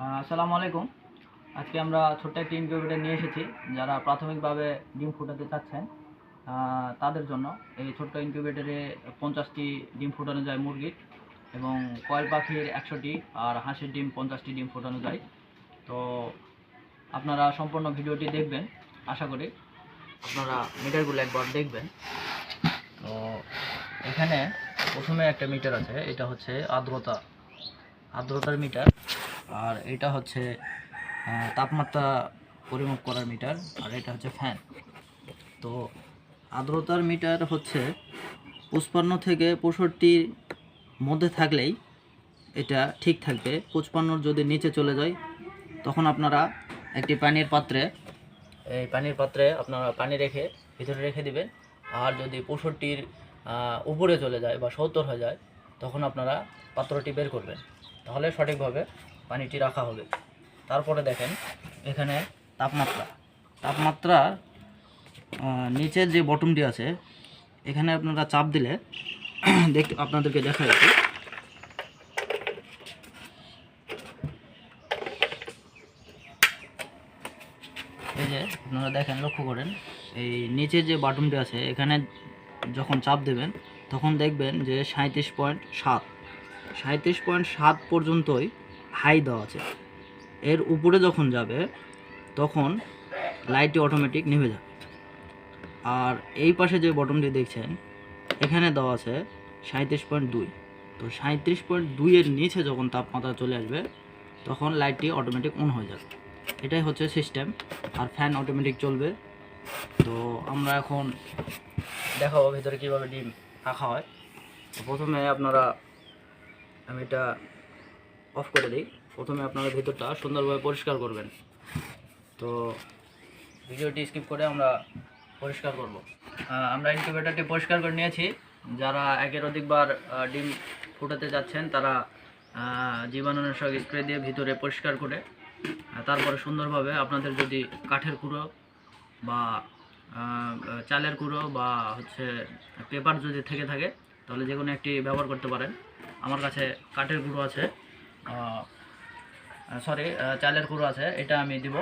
আসসালামু আলাইকুম। আজকে আমরা ছোট্ট একটি ইনকিউবেটর নিয়ে এসেছি, যারা প্রাথমিকভাবে ডিম ফুটাতে চাচ্ছেন তাদের জন্য। এই ছোট্ট ইনকিউবেটরে পঞ্চাশটি ডিম ফুটানো যায় মুরগির এবং কয়েল পাখির একশোটি আর হাঁসের ডিম পঞ্চাশটি ডিম ফুটানো যায়। তো আপনারা সম্পূর্ণ ভিডিওটি দেখবেন, আশা করি আপনারা মিটারগুলো একবার দেখবেন। তো এখানে প্রথমে একটা মিটার আছে, এটা হচ্ছে আর্দ্রতা। আর্দ্রতার মিটার আর এটা হচ্ছে তাপমাত্রা পরিমাপ করার মিটার, আর এটা হচ্ছে ফ্যান। তো আর্দ্রতার মিটার হচ্ছে পঁচপান্ন থেকে পঁয়ষট্টির মধ্যে থাকলেই এটা ঠিক থাকবে। পঁচপান্নর যদি নিচে চলে যায়, তখন আপনারা একটি পানির পাত্রে, এই পানির পাত্রে আপনারা পানি রেখে ভিতরে রেখে দিবেন। আর যদি পঁয়ষট্টির উপরে চলে যায় বা সত্তর হয়ে যায়, তখন আপনারা পাত্রটি বের করবেন। তাহলে সঠিকভাবে পানিটি রাখা হবে। তারপরে দেখেন, এখানে তাপমাত্রা। তাপমাত্রা নিচের যে বটমটি আছে, এখানে আপনারা চাপ দিলে দেখতে, আপনাদেরকে দেখা যাচ্ছে এই যে আপনারা দেখেন, লক্ষ্য করেন, এই নিচের যে বাটনটি আছে, এখানে যখন চাপ দেবেন, তখন দেখবেন যে সাঁত্রিশ পয়েন্ট সাত। সাঁত্রিশ পয়েন্ট সাত পর্যন্তই হাই দেওয়া আছে। এর উপরে যখন যাবে, তখন লাইটটি অটোমেটিক নিভে যাবে। আর এই পাশে যে বটনটি দেখছেন, এখানে দেওয়া আছে সাঁত্রিশ পয়েন্ট দুই। তো সাঁত্রিশ পয়েন্ট দুইয়ের নিচে যখন তাপমাত্রা চলে আসবে, তখন লাইটটি অটোমেটিক অন হয়ে যাবে। এটাই হচ্ছে সিস্টেম আর ফ্যান অটোমেটিক চলবে। তো আমরা এখন দেখাবো ভেতরে কীভাবে ডিম রাখা হয় প্রথমে আপনারা আমি এটা অফ করে দিই। প্রথমে আপনারা ভেতরটা সুন্দরভাবে পরিষ্কার করবেন। তো ভিডিওটি স্কিপ করে আমরা পরিষ্কার করব। আমরা ইনকিউবেটরটি পরিষ্কার করে নিয়েছি। যারা একের অধিকবার ডিম ফুটাতে যাচ্ছেন, তারা জীবাণুনাশক স্প্রে দিয়ে ভিতরে পরিষ্কার করে তারপরে সুন্দরভাবে আপনাদের যদি কাঠের কুড়ো বা চালের কুড়ো বা হচ্ছে পেপার যদি থেকে থাকে, তাহলে যে কোনো একটি ব্যবহার করতে পারেন। আমার কাছে কাঠের গুঁড়ো আছে। সরি চালের গুঁড়ো আছে, এটা আমি দিব।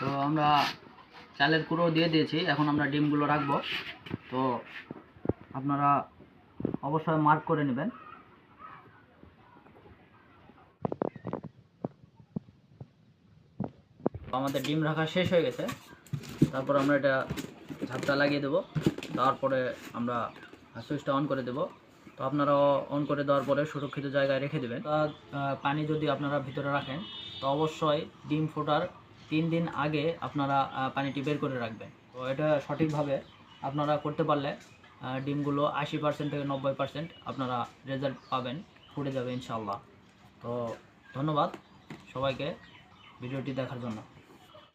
তো আমরা চালের কুড়ো দিয়ে দিয়েছি, এখন আমরা ডিমগুলো রাখব। তো আপনারা অবশ্যই মার্ক করে নেবেন। আমাদের ডিম রাখা শেষ হয়ে গেছে। তারপর আমরা এটা ঝাপটা লাগিয়ে দেবো। তারপরে আমরা সুইচটা অন করে দেবো। তো আপনারা অন করে দেওয়ার পরে সুরক্ষিত জায়গায় রেখে দেবেন। পানি যদি আপনারা ভিতরে রাখেন, তো অবশ্যই ডিম ফোটার তিন দিন আগে আপনারা পানিটি বের করে রাখবেন। তো এটা সঠিকভাবে আপনারা করতে পারলে ডিমগুলো আশি পার্সেন্ট থেকে নব্বই পার্সেন্ট আপনারা রেজাল্ট পাবেন, ফুটে যাবে ইনশাল্লাহ তো ধন্যবাদ সবাইকে ভিডিওটি দেখার জন্য।